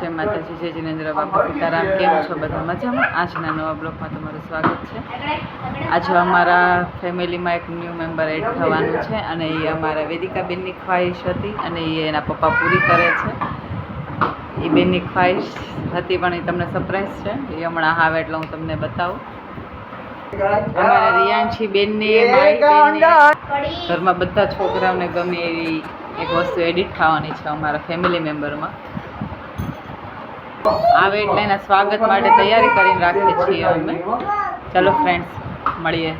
જય માતાજી જય જિનેન્દ્ર બાપા સીતારામ. કેમ છો બધા મજામાં? આજના નવા બ્લોગમાં તમારું સ્વાગત છે. આજે અમારા ફેમિલીમાં એક ન્યૂ મેમ્બર એડ થવાનું છે અને એ અમારા વેદિકાબેનની ખ્વાહિશ હતી અને એ એના પપ્પા પૂરી કરે છે. એ બેનની ખ્વાહિશ હતી પણ એ તમને સરપ્રાઈઝ છે. એ હમણાં આવે એટલે હું તમને બતાવું. અમારા રિયાંશી બેનને બેનને. ઘરમાં બધા છોકરાઓને ગમે એવી એક વસ્તુ એડિટ થવાની છે અમારા ફેમિલી મેમ્બરમાં આવે એટલે એના સ્વાગત માટે તૈયારી કરીને રાખીએ છીએ અમે. ચલો ફ્રેન્ડ્સ મળીએ.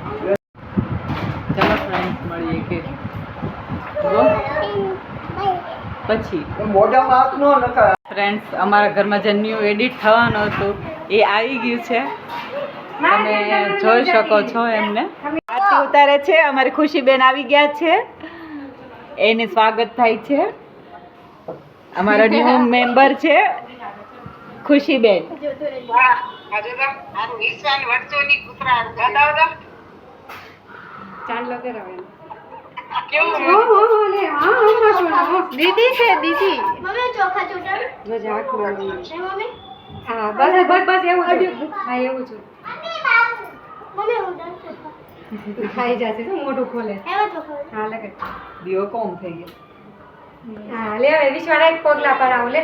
ચલો ફ્રેન્ડ્સ મળીએ કે. પછી. ફ્રેન્ડ્સ અમારા ઘરમાં જે ન્યૂ એડિટ થવાનું હતું, એ આવી ગયું છે. તમે જોઈ શકો છો એમને. આરતી ઉતારે છે, અમારી ખુશીબેન આવી ગયા છે. એને સ્વાગત થાય છે. અમારા ન્યૂ મેમ્બર છે. ખુશીબેન. દીદી છે દીદી. હે બસ બસ બસ એવું હા એવું છે. ખાઈ જશે શું મોઢું ખોલે? હા લગે દીવો કોમ થઈ ગયો. હા લે હવે વિશ્વાના એક પગલા પર આવું લે.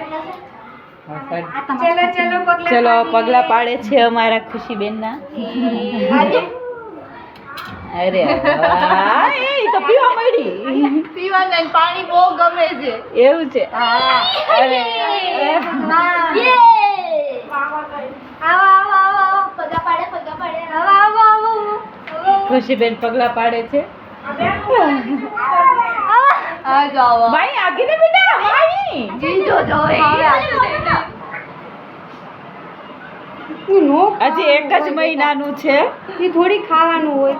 ચલો ચલો પગલા ચલો પગલા પાડે છે અમારા ખુશીબેનના. અરે એ તો પીવા મળી. પીવા ને પાણી બહુ ગમે છે. એવું છે? અરે યે! આવો આવો આવો પાડે પગા આવો આવો આવો ખુશીબેન પગલા પાડે છે. આ જાવો ભાઈ બેટા ભાઈ જીજો જોઈ ઈ નો હજી એક જ મહિનાનું છે. એ થોડી ખાવાનું હોય.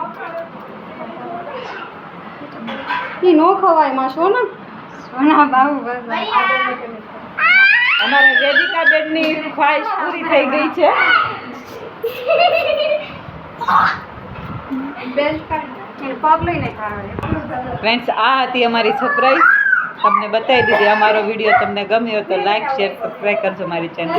એ નો ખવાયમાં સોના સોના બાબુ બસ અમારા વેદિકા બેનની ખ્વાહિશ પૂરી થઈ ગઈ છે. ફ્રેન્ડ્સ આ હતી અમારી સરપ્રાઈઝ તમને બતાવી દીધી. અમારો વીડિયો તમને ગમ્યો તો લાઈક શેર સબસ્ક્રાઈબ કરજો મારી ચેનલ